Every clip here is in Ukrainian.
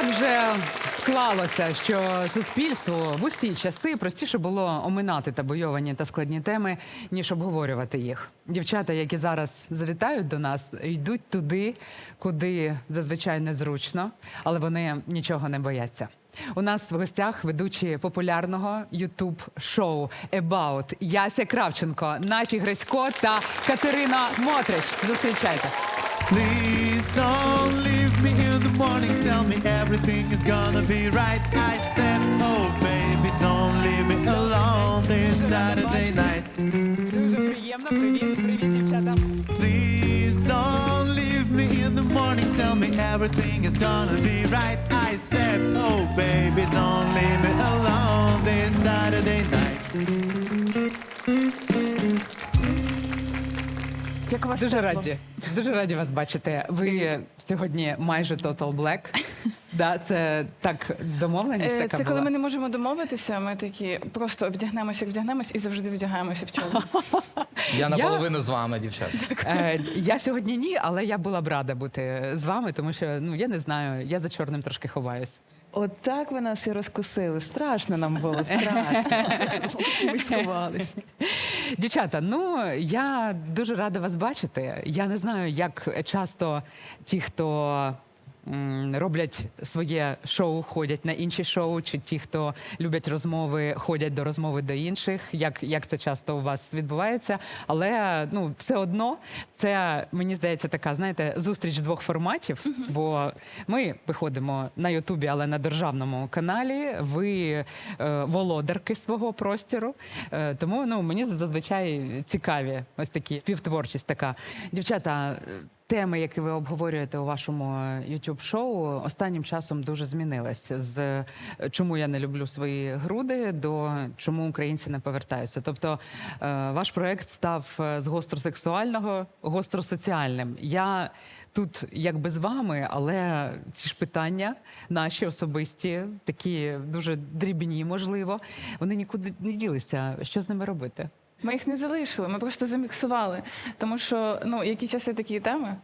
Так вже склалося, що суспільству в усі часи простіше було оминати табойовані та складні теми, ніж обговорювати їх. Дівчата, які зараз завітають до нас, йдуть туди, куди зазвичай незручно, але вони нічого не бояться. У нас в гостях ведучі популярного ютуб шоу About Яся Кравченко, Наті Грисько та Катерина Мотрич. Зустрічайте. Please don't leave morning, tell me everything is gonna be right. I said, Oh, baby, don't leave me alone this Saturday night. Please don't leave me in the morning, tell me everything is gonna be right. I said, Oh, baby, don't leave me alone this Saturday night. Як у вас Дуже тепло? раді. Дуже раді вас бачити. Ви сьогодні майже Total Black. Да, це так домовленість Е, така Це була. коли ми не можемо домовитися, ми такі просто вдягнемося, як вдягнемось і завжди вдягаємося в чому. Я наполовину з вами, дівчата. Е, я сьогодні ні, але я була б рада бути з вами, тому що ну я не знаю, я за чорним трошки ховаюсь. От так ви нас і розкусили. Страшно нам було, страшно. Ми сховалися. Дівчата, ну я дуже рада вас бачити. Я не знаю, як часто ті, хто. Роблять своє шоу, ходять на інші шоу, чи ті, хто люблять розмови, ходять до розмови до інших. Як, як це часто у вас відбувається? Але ну все одно це мені здається така, знаєте, зустріч двох форматів. Бо ми виходимо на Ютубі, але на державному каналі. Ви е, володарки свого простіру. Е, тому ну мені зазвичай цікаві ось такі співтворчість. Така дівчата. Е, Теми, які ви обговорюєте у вашому youtube шоу останнім часом дуже змінились. З е, чому я не люблю свої груди до чому українці не повертаються. Тобто е, ваш проект став е, з гостросексуального гостросоціальним. Я тут якби з вами, але ці ж питання наші особисті, такі дуже дрібні, можливо, вони нікуди не ділися. Що з ними робити? Ми їх не залишили, ми просто заміксували. Тому що ну, які часи такі теми,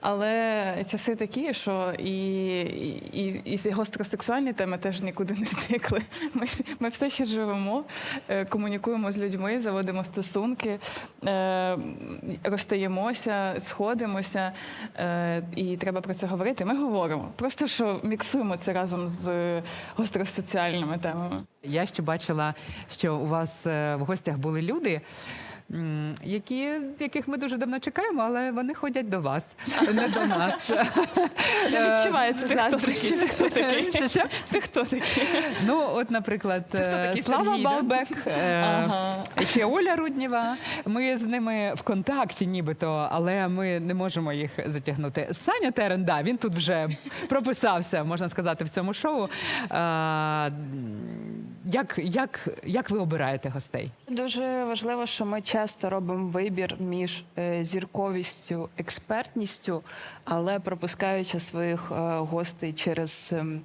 але часи такі, що і, і, і, гостросексуальні теми теж нікуди не зникли. Ми, ми все ще живемо, е, комунікуємо з людьми, заводимо стосунки, е, розстаємося, сходимося, е, і треба про це говорити. Ми говоримо. Просто що міксуємо це разом з гостросоціальними темами. Я ще бачила, що у вас в гостях були люди. Які, яких ми дуже давно чекаємо, але вони ходять до вас, не до нас. Не відчувається Це хто заздрощі. Це хто такі? Що, що? Це хто такі? Ну, от, наприклад, Це хто е, такий Слава Сергій, да? Балбек, е, Ага. ще Оля Руднєва. Ми з ними в контакті, нібито, але ми не можемо їх затягнути. Саня Терен, да, він тут вже прописався, можна сказати, в цьому шоу. Е, Як, як, як ви обираєте гостей? Дуже важливо, що ми часто робимо вибір між е, зірковістю, експертністю, але пропускаючи своїх е, гостей через, ем,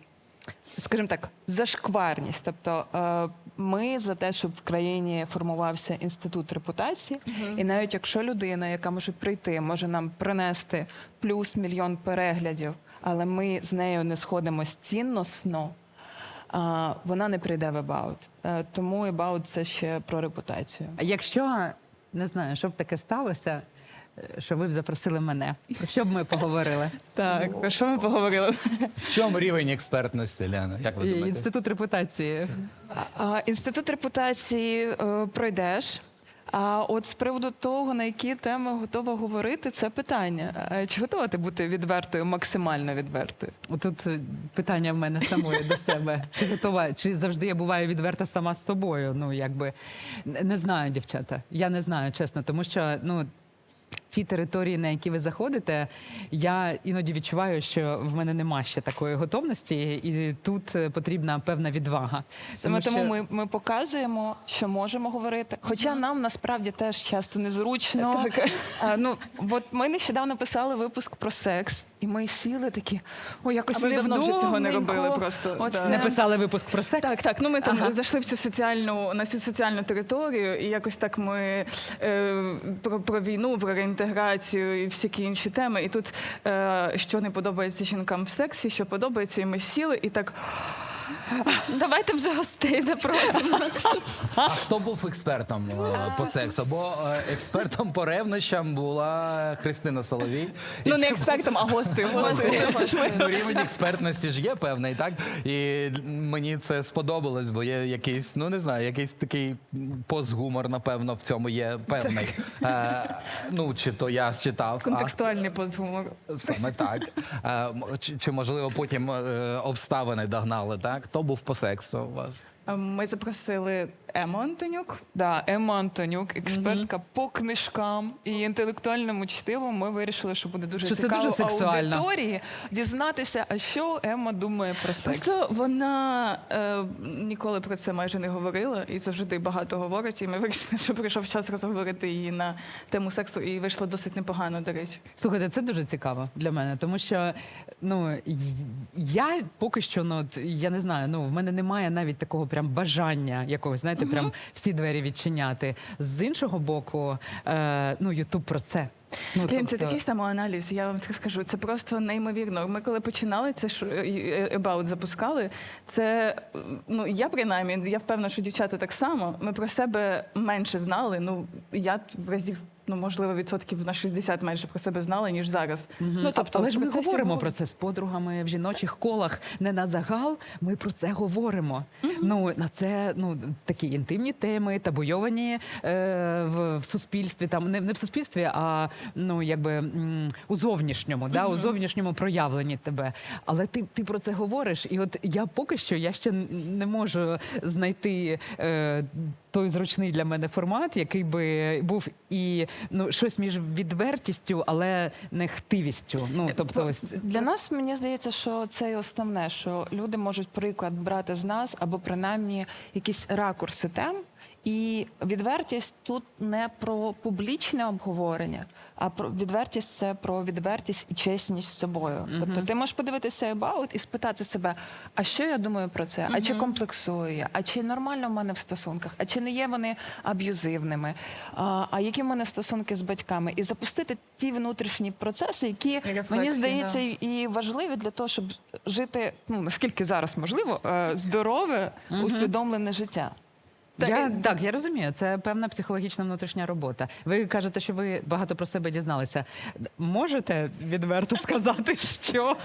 скажімо так, зашкварність. Тобто е, ми за те, щоб в країні формувався інститут репутації, і навіть якщо людина, яка може прийти, може нам принести плюс мільйон переглядів, але ми з нею не сходимось цінносно. Вона не прийде в About. Е, Тому About – це ще про репутацію. А Якщо не знаю, що б таке сталося, е, що ви б запросили мене, про що б ми поговорили? Так, про що ми поговорили? В чому рівень експертності, Ляна? Як ви думаєте? Інститут репутації. А, Інститут репутації е, пройдеш. А от з приводу того, на які теми готова говорити, це питання. Чи готова ти бути відвертою, максимально відвертою? Тут е, питання в мене самої до себе. Чи готова, чи завжди я буваю відверта сама з собою? Ну, якби не знаю, дівчата. Я не знаю, чесно, тому що ну. Ті території, на які ви заходите, я іноді відчуваю, що в мене нема ще такої готовності, і тут е, потрібна певна відвага. Саме тому що- ми, ми показуємо, що можемо говорити. Хоча нам насправді теж часто незручно. А, ну, от ми нещодавно писали випуск про секс, і ми сіли такі, о, якось А ми давно вже цього не робили просто, От да. не писали випуск про секс. Так, так. Ну ми там Ага. зайшли в цю соціальну на цю соціальну територію, і якось так ми е, про, про війну, про реінтеграцію інтеграцію і всякі інші теми. І тут е, що не подобається жінкам в сексі, що подобається, і ми сіли і так. Давайте вже гостей запросимо. А хто був експертом е, по сексу? Бо е, експертом по ревнощам була Христина Соловій. І Ну не це експертом, а гости. гости. Ну, рівень експертності ж є певний, так? І мені це сподобалось, бо є якийсь, ну не знаю, якийсь такий постгумор, напевно, в цьому є певний. Е, ну, чи то я читав. Контекстуальний постгумор. Саме так. Е, м- чи, чи можливо потім е, обставини догнали, так? Хто був по сексу у вас? Е, Ми запросили Ему Антонюк. Да, Ема Антонюк, експертка по книжкам і інтелектуальному чтиву. Ми вирішили, що буде дуже Що це цікаво дуже сексуально. аудиторії дізнатися, а що Ема думає про секс. Просто вона е, ніколи про це майже не говорила і завжди багато говорить. І ми вирішили, що прийшов час розговорити її на тему сексу, і вийшло досить непогано, до речі. Слухайте, це дуже цікаво для мене, тому що ну й- я поки що, ну от, я не знаю, ну в мене немає навіть такого прям бажання якогось, знаєте, прям всі двері відчиняти. З іншого боку, е, ну Ютуб про це. Ну, Блін, це тобто- такий самоаналіз, я вам так скажу. Це просто неймовірно. Ми коли починали це ж е, About запускали, це ну я принаймні, я впевнена, що дівчата так само. Ми про себе менше знали. Ну я в разів. Ну, можливо, відсотків на 60 менше про себе знала, ніж зараз. Ну, тобто, але ж ми говоримо говор- про це з подругами в жіночих колах, не на загал. Ми про це говоримо. Ну на це ну такі інтимні теми, табуйовані е, в, в суспільстві. Там не, не в суспільстві, а ну якби м, у зовнішньому, да, у зовнішньому проявленні тебе. Але ти, ти про це говориш, і от я поки що я ще не можу знайти. Е, той зручний для мене формат, який би був і ну щось між відвертістю, але не хтивістю. Ну тобто, ось Для нас мені здається, що це і основне, що люди можуть приклад брати з нас або принаймні якісь ракурси тем. І відвертість тут не про публічне обговорення, а про відвертість це про відвертість і чесність з собою. Тобто ти можеш подивитися about і спитати себе, а що я думаю про це? А чи комплексую я? А чи нормально в мене в стосунках? А чи не є вони аб'юзивними? А, а які в мене стосунки з батьками? І запустити ті внутрішні процеси, які рефлексії, мені здається да. і важливі для того, щоб жити, ну наскільки зараз можливо, е, здорове, усвідомлене життя. Я так я розумію. Це певна психологічна внутрішня робота. Ви кажете, що ви багато про себе дізналися. Можете відверто сказати, що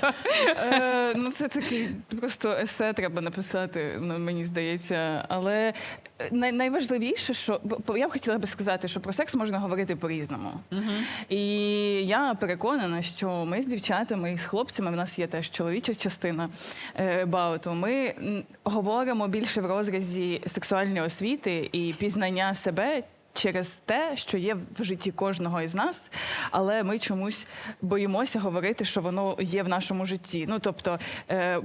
Е, ну, це такий просто есе треба написати, ну, мені здається. Але е, най- найважливіше, що бо я б хотіла би сказати, що про секс можна говорити по-різному. І я переконана, що ми з дівчатами і з хлопцями, в нас є теж чоловіча частина е, бауту. Ми м, говоримо більше в розрізі сексуальної освіти і пізнання себе. Через те, що є в житті кожного із нас, але ми чомусь боїмося говорити, що воно є в нашому житті. Ну тобто е,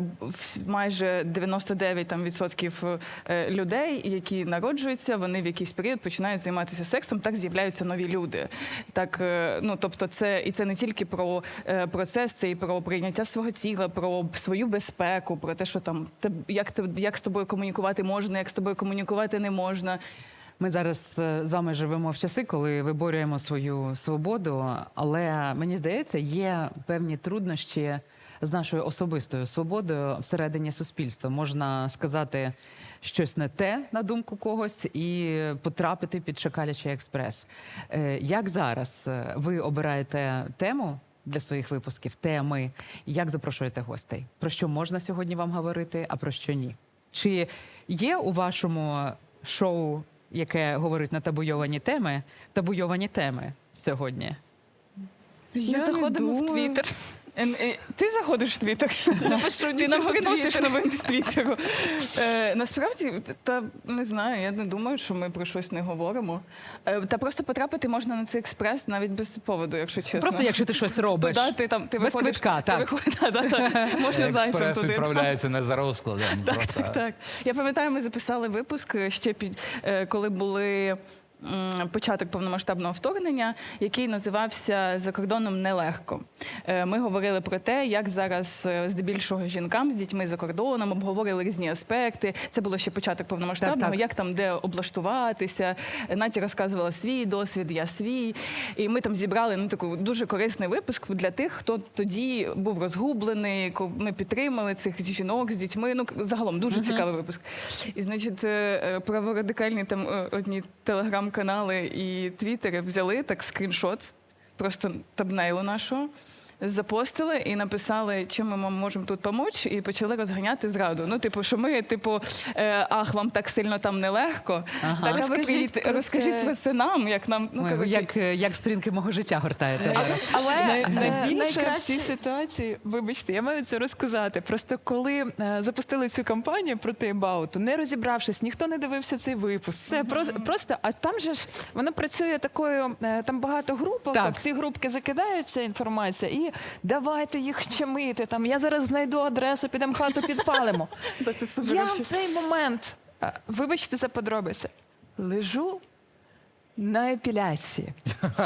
майже 99 там, відсотків е, людей, які народжуються, вони в якийсь період починають займатися сексом, так з'являються нові люди. Так, е, ну тобто, це і це не тільки про процес, це і про прийняття свого тіла, про свою безпеку, про те, що там як, як з тобою комунікувати можна, як з тобою комунікувати не можна. Ми зараз е, з вами живемо в часи, коли виборюємо свою свободу, але мені здається, є певні труднощі з нашою особистою свободою всередині суспільства. Можна сказати щось не те на думку когось і потрапити під шакалячий експрес. Е, Як зараз е, ви обираєте тему? Для своїх випусків теми, як запрошуєте гостей? Про що можна сьогодні вам говорити, а про що ні? Чи є у вашому шоу, яке говорить на табуйовані теми, табуйовані теми сьогодні? Ми заходимо в Твіттер. Е, Ти заходиш в Твіттер? Ти нам приносиш новини з Твіттеру. Е, насправді, та не знаю, я не думаю, що ми про щось не говоримо. Е, та просто потрапити можна на цей експрес навіть без поводу, якщо чесно. Просто якщо ти щось робиш. Туди, ти, там, ти Без виходиш, квитка, ти так. виходиш- да, да, да. Можна зайцем Експрес туди. відправляється не за розкладом. Так, просто. так, так. Я пам'ятаю, ми записали випуск ще під е, коли були. Початок повномасштабного вторгнення, який називався За кордоном нелегко. Е, Ми говорили про те, як зараз е, здебільшого жінкам з дітьми за кордоном обговорили різні аспекти. Це було ще початок повномасштабного, Так, так. як там де облаштуватися. Наті розказувала свій досвід, я свій. І ми там зібрали ну таку дуже корисний випуск для тих, хто тоді був розгублений. Ми підтримали цих жінок з дітьми. Ну загалом дуже цікавий випуск. І значить, е, праворадикальні там одні телеграм-канали і твіттери взяли так скріншот, просто табнейлу нашого. Запостили і написали, чим ми вам можемо тут допомогти, і почали розганяти зраду. Ну, типу, що ми, типу, е, ах, вам так сильно там нелегко. Ага. Так, ви Розкажіть приїдьте, про розкажіть це. про це нам, як нам ну Ой, ви коротше, як, е, як стрінки мого життя гортаєте зараз. Але е, найбільше в цій ситуації, вибачте, я маю це розказати. Просто коли е, запустили цю кампанію проти Бауту, не розібравшись, ніхто не дивився цей випуск. Це просто, просто, а там же ж воно працює такою, е, там багато Так. в ці групки закидається інформація, і давайте їх щемити. Там я зараз знайду адресу, підемо хату підпалимо. Я в цей момент, вибачте за подробиці, лежу на епіляції.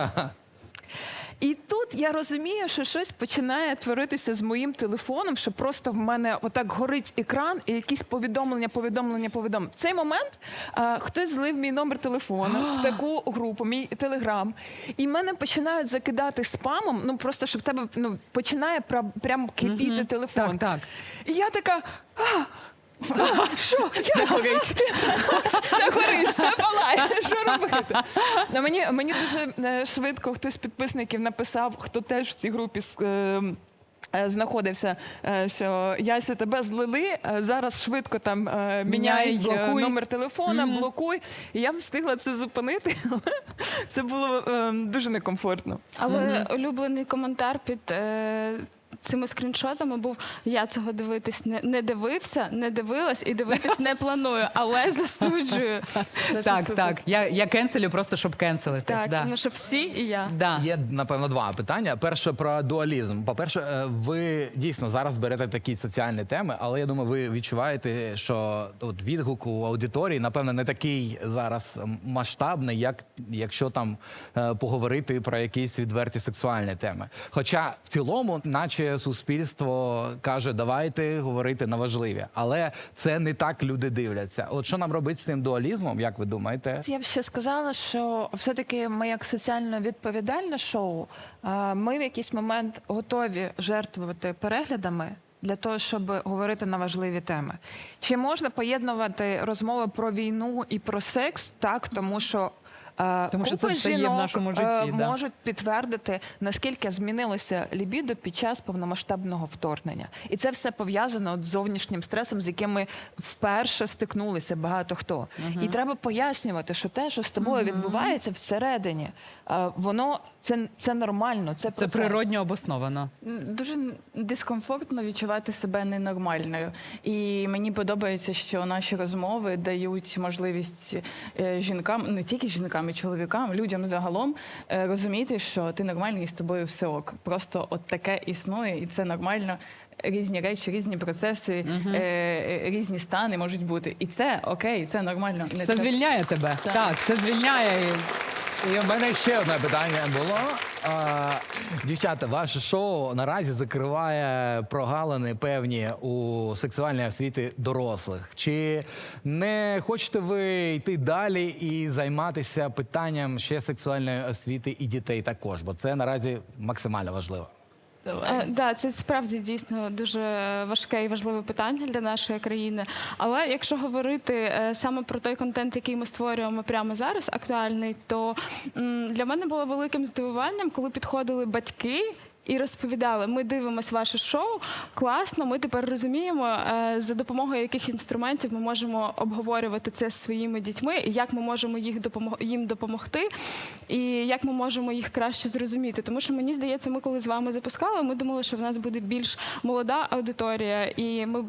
І тут я розумію, що щось починає творитися з моїм телефоном, що просто в мене отак горить екран і якісь повідомлення, повідомлення, повідомлення. В цей момент а, хтось злив мій номер телефону в таку групу, мій телеграм, і мене починають закидати спамом. Ну просто що в тебе ну починає прям кипіти телефон. Так, так. І я така. А, що? Все горить. Все горить, все палає. Що робити? Ну, мені, мені дуже е, швидко хтось з підписників написав, хто теж в цій групі е, е, знаходився, е, що Яся, тебе злили, е, зараз швидко там е, міняй Міняй, е, блокуй. номер телефона, блокуй. І я встигла це зупинити, але це було е, дуже некомфортно. Але улюблений коментар під е, цими скріншотами був: я цього дивитись не, не дивився, не дивилась і дивитись не планую, але засуджую. Так, так. Я, я кенселю просто, щоб кенселити. Так, да. тому що всі і я. Да. Є напевно два питання. Перше про дуалізм. По-перше, е, ви дійсно зараз берете такі соціальні теми, але я думаю, ви відчуваєте, що от відгук у аудиторії, напевно, не такий зараз масштабний, як якщо там е, поговорити про якісь відверті сексуальні теми. Хоча в цілому, наче суспільство каже, давайте говорити на важливі, але це не так люди дивляться. От що нам робити з цим дуалізмом, як ви думаєте? Я б ще сказала, що все-таки ми як соціально відповідальне шоу, ми в якийсь момент готові жертвувати переглядами. Для того щоб говорити на важливі теми, чи можна поєднувати розмови про війну і про секс? Так, тому що е, Тому що це все є в нашому житті, е, да. можуть підтвердити наскільки змінилося лібідо під час повномасштабного вторгнення, і це все пов'язано з зовнішнім стресом, з яким ми вперше стикнулися багато хто. І треба пояснювати, що те, що з тобою відбувається всередині, е, воно це, це нормально. Це, Це природньо обосновано. Дуже дискомфортно відчувати себе ненормальною. І мені подобається, що наші розмови дають можливість е, жінкам, не тільки жінкам, і чоловікам, людям загалом е, розуміти, що ти нормальний і з тобою все ок. Просто от таке існує, і це нормально. Різні речі, різні процеси, угу. е, різні стани можуть бути. І це окей, це нормально. Не Це треба- звільняє тебе. Так, це звільняє. І в мене ще одне питання було. А, дівчата, ваше шоу наразі закриває прогалини певні у сексуальній освіті дорослих. Чи не хочете ви йти далі і займатися питанням ще сексуальної освіти і дітей також? Бо це наразі максимально важливо. Е, да, це справді дійсно дуже важке і важливе питання для нашої країни. Але якщо говорити е, саме про той контент, який ми створюємо прямо зараз, актуальний, то для мене було великим здивуванням, коли підходили батьки. І розповідали, ми дивимося ваше шоу, класно. Ми тепер розуміємо, е, за допомогою яких інструментів ми можемо обговорювати це з своїми дітьми, і як ми можемо їх допомог- їм допомогти, і як ми можемо їх краще зрозуміти. Тому що мені здається, ми коли з вами запускали, ми думали, що в нас буде більш молода аудиторія, і ми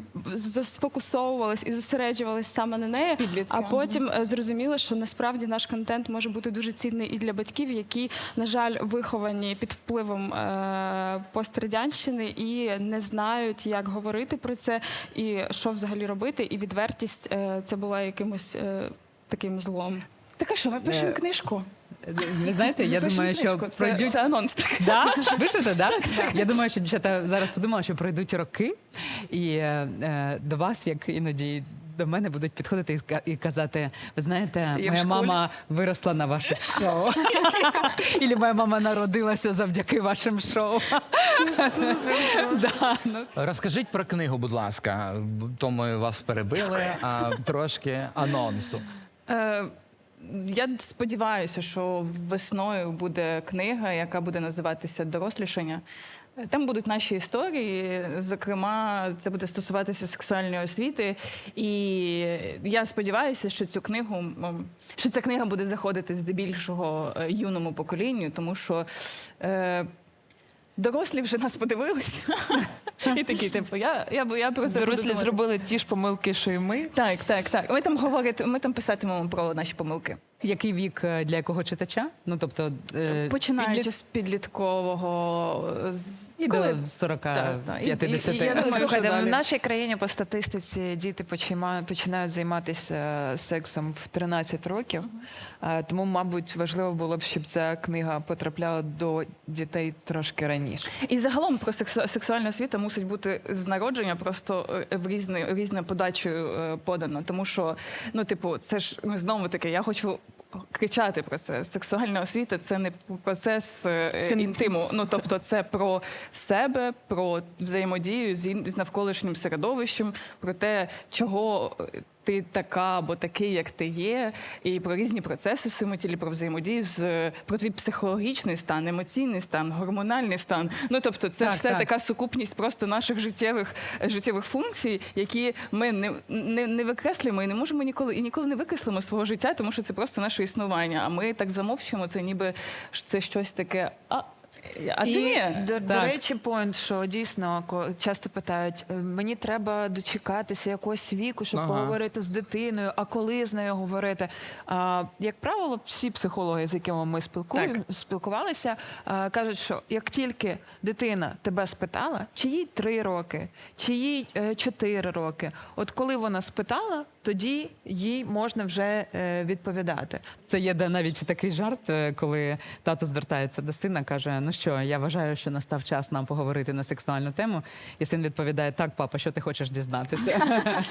сфокусовувались і зосереджувались саме на неї. Підлітки, А потім е, зрозуміли, що насправді наш контент може бути дуже цінний і для батьків, які, на жаль, виховані під впливом е, пострадянщини і не знають, як говорити про це, і що взагалі робити. І відвертість е, це була якимось е, таким злом. Так а що, ми пишемо Е, книжку? Ви знаєте, я думаю, що це, пройдуть це анонс. Да? Пишете, да? Я думаю, що дівчата зараз подумали, що пройдуть роки, і е, до вас, як іноді до мене, будуть підходити і казати: ви знаєте, Я моя мама виросла на ваших шоу. Ілі моя мама народилася завдяки вашим шоу. Ну, Розкажіть про книгу, будь ласка. То ми вас перебили, а трошки анонсу. Е, я сподіваюся, що весною буде книга, яка буде називатися Дорослішання. Там будуть наші історії. Зокрема, це буде стосуватися сексуальної освіти. І я сподіваюся, що цю книгу що ця книга буде заходити здебільшого е, юному поколінню, тому що. Е, Дорослі вже нас подивилися. І такі, типу, я, я, я про це Дорослі думати. зробили ті ж помилки, що і ми. Так, так, так. Ми там говорити, ми там писатимемо про наші помилки. Який вік е, для якого читача? Ну тобто е, Починаючи підліт- з підліткового з і коли- до 40 Так, так. І- і- і я Ну, слухайте, в нашій країні по статистиці діти починають займатися сексом в 13 років. Е, Тому, мабуть, важливо було б, щоб ця книга потрапляла до дітей трошки раніше. І загалом про сексу... сексуальна освіта мусить бути з народження просто е, в різне, різне подачею е, подано. Тому що, ну, типу, це ж ну, знову таки, я хочу. Кричати про це. Сексуальна освіта це не процес е, Це не- інтиму. Ну тобто, це про себе, про взаємодію з, ін- з навколишнім середовищем, про те, чого е, ти така або такий, як ти є, і про різні процеси в своєму тілі, про взаємодію з про твій психологічний стан, емоційний стан, гормональний стан. Ну тобто, це Так, все так. така сукупність просто наших життєвих життєвих функцій, які ми не, не, не викреслюємо і не можемо ніколи і ніколи не викреслимо свого життя, тому що це просто наше існування. А ми так замовчуємо це, ніби це щось таке. А, а це І, ні. до, до Так. речі, поінт, що дійсно ко- часто питають: «Е, мені треба дочекатися якогось віку, щоб Ага. поговорити з дитиною, а коли з нею говорити. А, як правило, всі психологи, з якими ми спілкуємо, спілкувалися, а, кажуть, що як тільки дитина тебе спитала, чи їй три роки, чи їй е, чотири роки, от коли вона спитала, тоді їй можна вже е, відповідати. Це є де навіть такий жарт, е, коли тато звертається до сина, каже: Ну що, я вважаю, що настав час нам поговорити на сексуальну тему. І син відповідає: Так, папа, що ти хочеш дізнатися?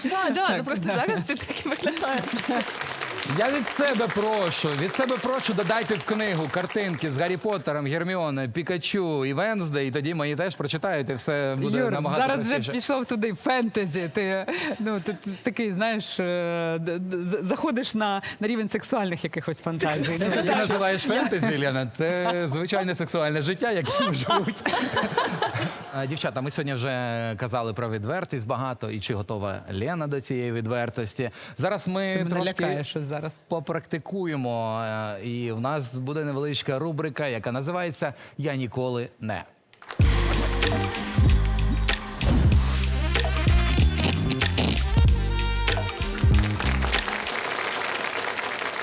Ну просто зараз це так і виглядає. Я від себе прошу, від себе прошу, додайте в книгу картинки з Гаррі Поттером, Герміоною, Пікачу і Венздей, і тоді мені теж прочитають, і все буде Юр, набагато зараз вже пішов туди фентезі. Ти ну ти, ти такий, знаєш, е, д- д- заходиш на, на рівень сексуальних якихось фантазій. Ну, Ти називаєш фентезі, Лена? Це звичайне сексуальне життя, яким живуть. А, Дівчата, ми сьогодні вже казали про відвертість багато, і чи готова Лена до цієї відвертості. Зараз ми Ти мене трошки лякаєш щось зараз. попрактикуємо, е, і в нас буде невеличка рубрика, яка називається Я ніколи не.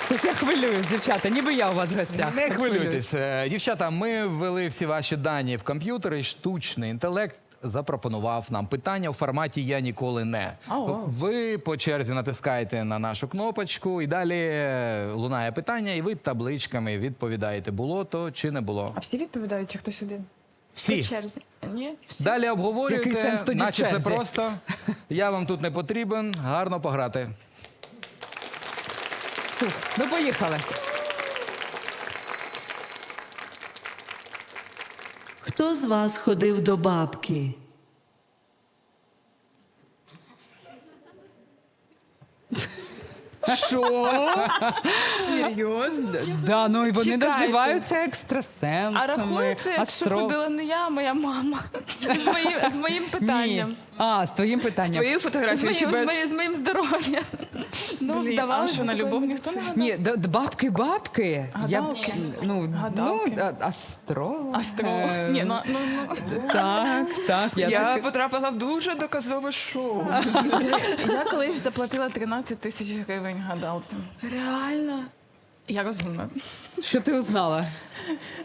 Щось я хвилююсь, дівчата, ніби я у вас в гостях. Не хвилюйтесь. Е, Дівчата, ми ввели всі ваші дані в комп'ютер, і штучний інтелект запропонував нам питання у форматі Я ніколи не. Ви по черзі натискаєте на нашу кнопочку, і далі е, лунає питання, і ви табличками відповідаєте, було то чи не було. А всі відповідають, чи хтось один? По Всі. черзі. Ні? Всі. Далі Який обговорюєте, сенс тоді наче все просто. Я вам тут не потрібен, гарно пограти. Ну, поїхали. Хто з вас ходив до бабки? Що? Серйозно? Да, ну і вони Чекайте. називаються екстрасенсами. А рахується, якщо астро- ходила не я, а моя мама. З моїм, з моїм питанням. Ні. А, з твоїм питанням. Твої З фотографії чи моїм, з, без? моїм, з моїм здоров'ям. Ну, Блін, а що на любов ніхто не гадав? Ні, д- д- бабки, бабки. Я, б- Гадалки. ну, Гадалки. ну, а- астролог. Астролог. Е, Ні, ну, ну, ну. Так, так. Я, Я так- потрапила в дуже доказове шоу. Я колись заплатила 13 тисяч гривень гадалці. Реально. Я розумна. Що ти узнала?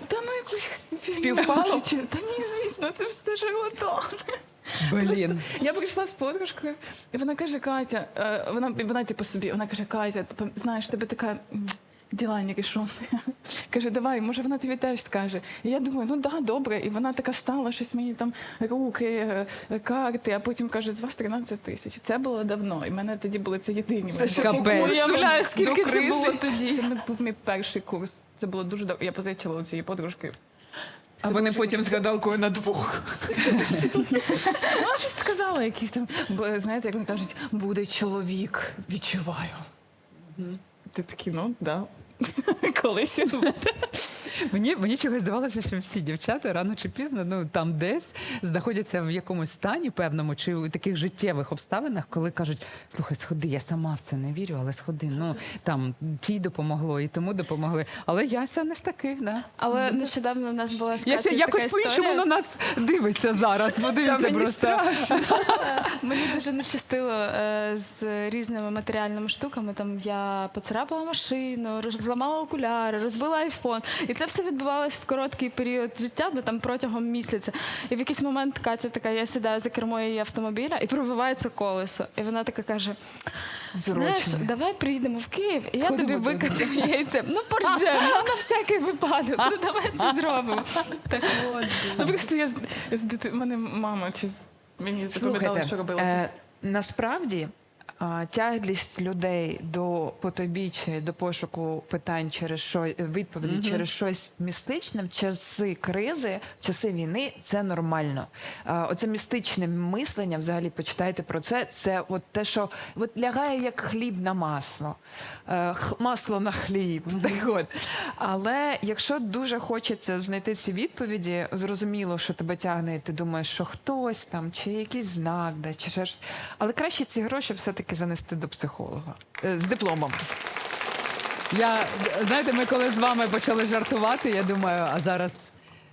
Та ну якусь Співпало? Та ні, звісно, це ж все шарлатан. Блін. Я прийшла з подружкою, і вона каже: Катя, е, вона вона типу собі, вона каже, Катя, ти пам- знаєш, в тебе така. м, Діла не рішов. Каже, давай, може вона тобі теж скаже. І я думаю, ну да, добре. І вона така стала, щось мені там руки, е, е, карти, а потім каже, з вас 13 тисяч. Це було давно. І в мене тоді були це єдині. Це ще Капець. Уявляю, скільки це було тоді. Це не був мій перший курс. Це було дуже давно. Я позичила у цієї подружки. А вони потім з гадалкою на двох. Вона щось сказала, якісь там, бо, знаєте, як вони кажуть, буде чоловік, відчуваю. Ти такий, ну, да. Колись він буде. Мені, мені чогось здавалося, що всі дівчата рано чи пізно, ну там десь знаходяться в якомусь стані певному, чи у таких життєвих обставинах, коли кажуть: слухай, сходи, я сама в це не вірю, але сходи. Ну там тій допомогло і тому допомогли. Але Яся не з таких, да. Але нещодавно в нас була з Яся якось по-іншому на нас дивиться зараз. Подивіться мені просто. Мені дуже не щастило е, з різними матеріальними штуками. Там я поцарапала машину, зламала окуляри, розбила айфон. І це все відбувалось в короткий період життя, ну там протягом місяця. І в якийсь момент Катя така, я сідаю за кермо її автомобіля і пробивається колесо. І вона така каже: Знаєш, давай приїдемо в Київ, і я тобі викатаю яйцем. Ну, поржем, ну на всякий випадок. Ну давай це зробимо. Так от. Ну, просто я з, з дити... мене мама чи мені запам'ятала, що робила це. насправді тяглість людей до потойбіччя, до пошуку питань через що відповіді через щось містичне в часи кризи, в часи війни це нормально. Оце містичне мислення, взагалі почитайте про це. Це от те, що от лягає як хліб на масло, Е, масло на хліб. Так от. Але якщо дуже хочеться знайти ці відповіді, зрозуміло, що тебе тягне, і ти думаєш, що хтось там, чи якийсь знак, да, чи щось. Але краще ці гроші все-таки занести до психолога Е, з дипломом. Я знаєте, ми коли з вами почали жартувати, я думаю, а зараз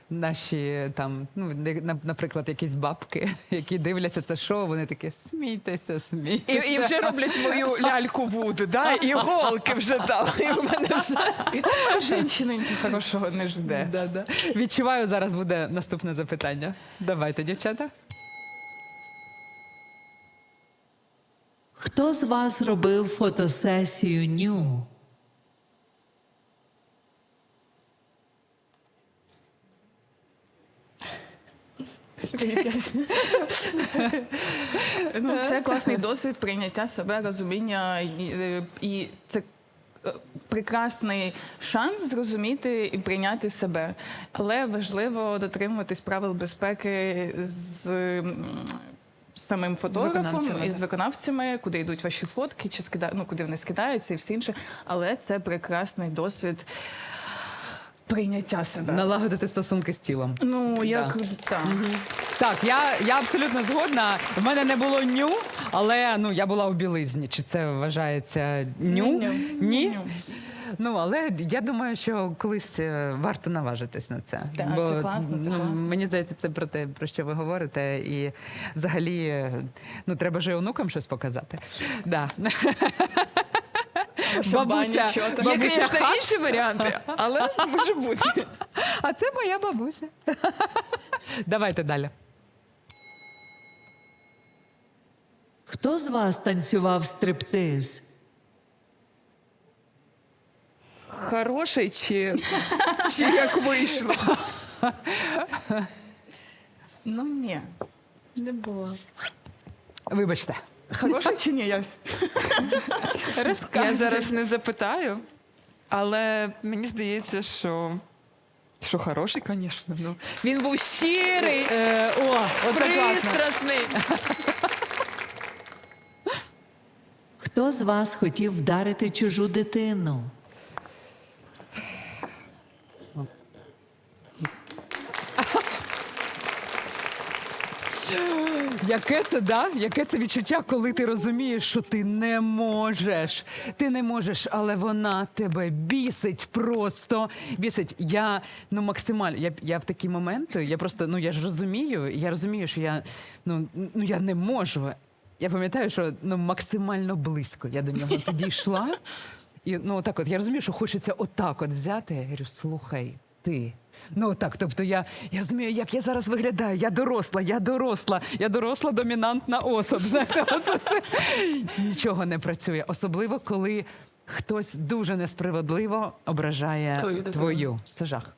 наші там, ну наприклад, якісь бабки, які дивляться це шоу, вони такі смійтеся, смійтеся. і вже роблять мою ляльку Вуду, да? і голки вже там. І в мене вже І нічого хорошого не жде. Да, да. Відчуваю, зараз буде наступне запитання. Давайте, дівчата. Хто з вас робив фотосесію ню? Ну, це класний досвід прийняття себе, розуміння, і, це е, прекрасний шанс зрозуміти і прийняти себе. Але важливо дотримуватись правил безпеки з. Самим фотографом і з виконавцями, куди йдуть ваші фотки, чи скида... ну, куди вони скидаються і все інше. Але це прекрасний досвід прийняття себе. Налагодити стосунки з тілом. Ну, як так. Так, я, я абсолютно згодна. В мене не було ню, але ну я була у білизні. Чи це вважається ню? Ню. Ні. Ню. Ну але я думаю, що колись е, варто наважитись на це. Так, це класно, це ну, класно. Мені здається, це про те, про що ви говорите. І взагалі, е, ну треба ж і онукам щось показати. Да. там? Є, бабуся звісно, інші варіанти, але може бути. А це моя бабуся. Давайте далі. Хто з вас танцював стриптиз? Хороший чи, чи як вийшло? Ну, ні. Не було. Вибачте. Хороший чи ні? Я... Я зараз не запитаю, але мені здається, що. Що хороший, звісно. Ну. Він був щирий, Е, о, оце класно. пристрасний. Хто з вас хотів вдарити чужу дитину? Яке це, да? Яке це відчуття, коли ти розумієш, що ти не можеш. Ти не можеш, але вона тебе бісить просто. Бісить. Я ну максимально. Я, я в такі моменти, я просто ну я ж розумію, я розумію, що я ну, ну я не можу. Я пам'ятаю, що ну максимально близько я до нього підійшла. І ну так от я розумію, що хочеться отак от взяти. Я говорю, слухай, ти. Ну так, тобто я, я розумію, як я зараз виглядаю. Я доросла, я доросла, я доросла домінантна. Знаєте, все. Нічого не працює. Особливо, коли хтось дуже несправедливо ображає Твою твою. Це жах.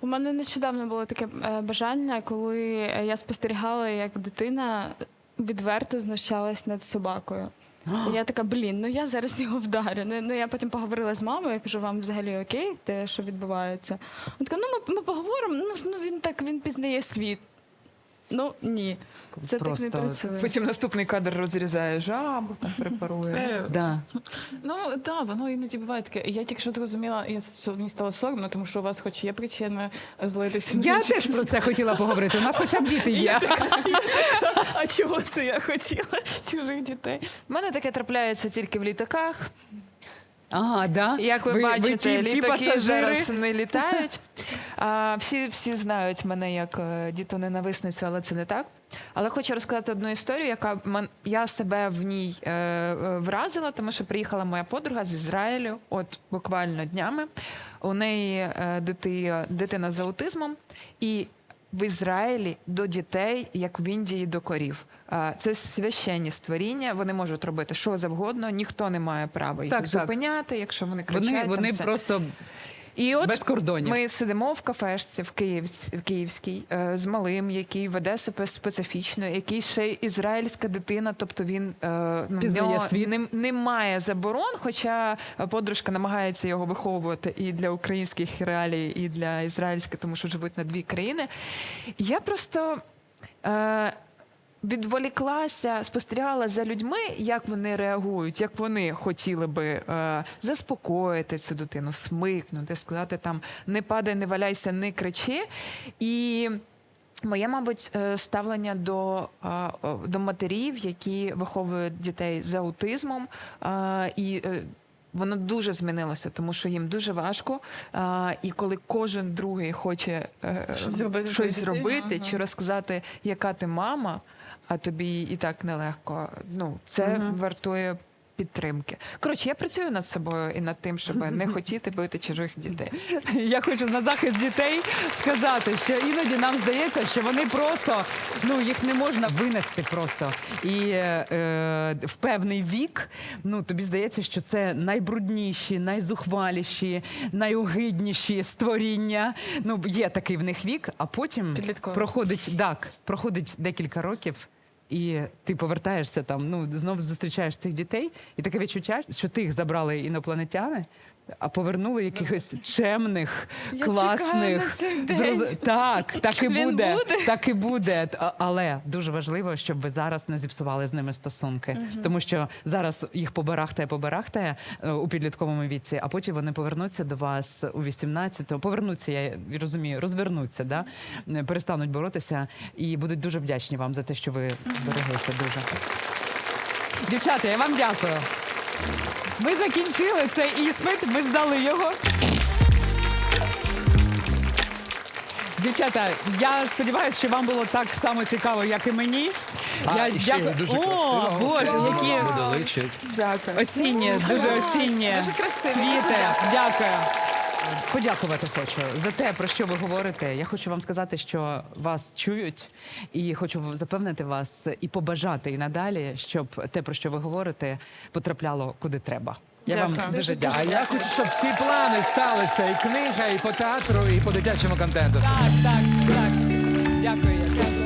У мене нещодавно було таке е, бажання, коли я спостерігала, як дитина відверто знущалась над собакою. І я така, блін, ну я зараз його вдарю. Ну, ну я потім поговорила з мамою, я кажу, вам взагалі окей, те, що відбувається. Вона така, ну ми, ми поговоримо. Ну, ну він так він пізнає світ. Ну ні, це Просто- так не працює. Потім наступний кадр розрізає жабу, там препарує. Да. Ну так, воно іноді буває таке. Я тільки що зрозуміла, я мені стало соромно, тому що у вас хоч є причина злитися. Я теж про це хотіла поговорити. У нас хоча б діти є. А чого це я хотіла чужих дітей? У мене таке трапляється тільки в літаках. Ага, да? Як ви, бачите, ті- ті літаки пасажири. зараз не літають. А, всі, всі знають мене як е, дітоненависницю, але це не так. Але хочу розказати одну історію, яка я себе в ній е, е, вразила, тому що приїхала моя подруга з Ізраїлю, от буквально днями. У неї е, дити, дитина з аутизмом, і в Ізраїлі до дітей, як в Індії до корів. Це священні створіння, вони можуть робити що завгодно, ніхто не має права їх Так, так. зупиняти, якщо вони кричать. Вони, вони все. просто І от без кордонів. ми сидимо в кафешці в, Київсь, в Київській е, з малим, який веде себе специфічно, який ще й ізраїльська дитина, тобто він е, ну, нього світ. Не, немає заборон, хоча подружка намагається його виховувати і для українських реалій, і для ізраїльських, тому що живуть на дві країни. Я просто. Е, Відволіклася, спостерігала за людьми, як вони реагують, як вони хотіли би е, заспокоїти цю дитину, смикнути, сказати там не падай, не валяйся, не кричи. І моє, мабуть, е, ставлення до, е, до матерів, які виховують дітей з аутизмом. е, і Воно дуже змінилося, тому що їм дуже важко. А, і коли кожен другий хоче Щось зробити щось зробити ага. чи розказати, яка ти мама, а тобі і так нелегко. Ну, це вартує підтримки. Коротше, я працюю над собою і над тим, щоб не хотіти бити чужих дітей. Я хочу на захист дітей сказати, що іноді нам здається, що вони просто ну їх не можна винести просто. І е, в певний вік, ну тобі здається, що це найбрудніші, найзухваліші, найогидніші створіння. Ну є такий в них вік, а потім проходить так, проходить декілька років. І ти повертаєшся там, ну знов зустрічаєш цих дітей, і таке відчуття, що ти їх забрали інопланетяни, а повернули якихось чемних, Я класних. чекаю на цей день. зроз- Так, так і Він буде, буде? Так і буде. А- Але дуже важливо, щоб ви зараз не зіпсували з ними стосунки, тому що зараз їх побарахтає, побарахтає е, у підлітковому віці, а потім вони повернуться до вас у 18-го. Повернуться, я розумію, розвернуться, да? е, перестануть боротися і будуть дуже вдячні вам за те, що ви збереглися дуже. Дівчата, я вам дякую. Ми закінчили цей іспит, ми здали його. Дівчата, я сподіваюся, що вам було так само цікаво, як і мені. А, я і ще й дуже О, красиво. Боже, які Дякую. осінні, дуже осінні Дуже красиво. квіти. Дякую. Подякувати хочу за те, про що ви говорите. Я хочу вам сказати, що вас чують, і хочу запевнити вас і побажати і надалі, щоб те, про що ви говорите, потрапляло куди треба. Я вам Дякую. дуже А дякую. я хочу, щоб всі плани сталися і книга, і по театру, і по дитячому контенту. Так, так, так.